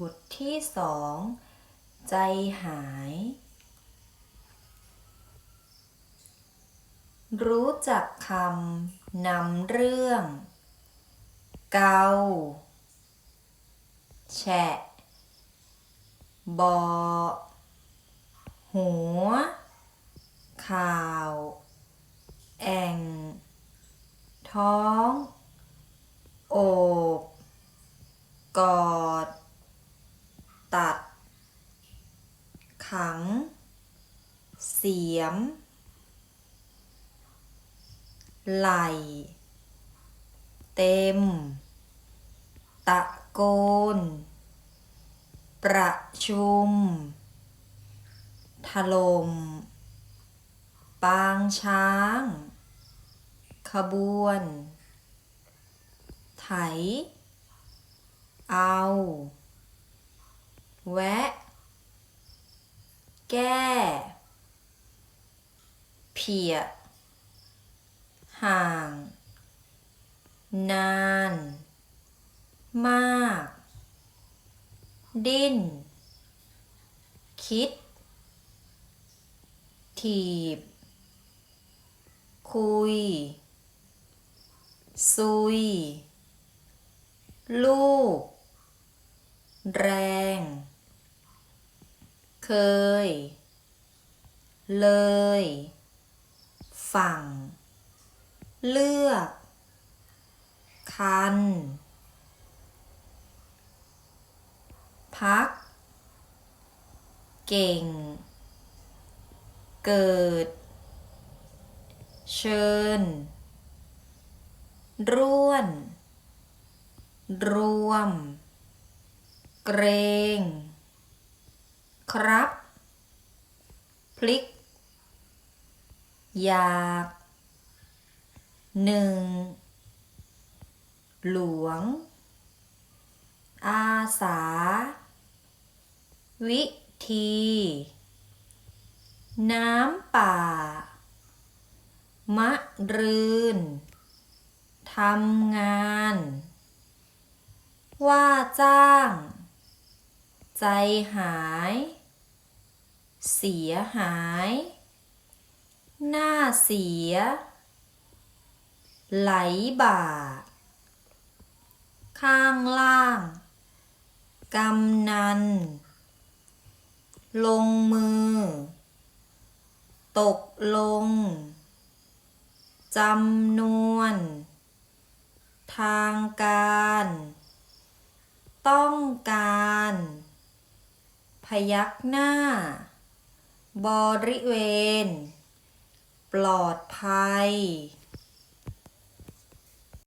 บทที่สอง ใจหาย รู้จักคำนำเรื่อง เกา แฉะ บอ หัว ข่าว แอ่ง ท้อง โอบ กอด ตัด ขัง เสียม ไหล เต็ม ตะโกน ประชุม ถล่ม ปางช้าง ขบวน ไถ เอา แวะ แก้ เพีย ห่าง นาน มาก ดิ้น คิด ถีบ คุย ซุย ลูก แรง เคย เลย ฝั่ง เลือก คัน พัก เก่ง เกิด เชิญ ร่วน รวม เกรง ครับ พลิก อยาก หนึ่ง หลวง อาสา วิธี น้ำป่า มะรืนทำงาน ว่าจ้าง ใจหาย เสียหาย หน้าเสีย ไหลบ่า ข้างล่าง กำนัน ลงมือ ตกลง จำนวน ทางการ ต้องการ พยักหน้า บริเวณ ปลอดภัย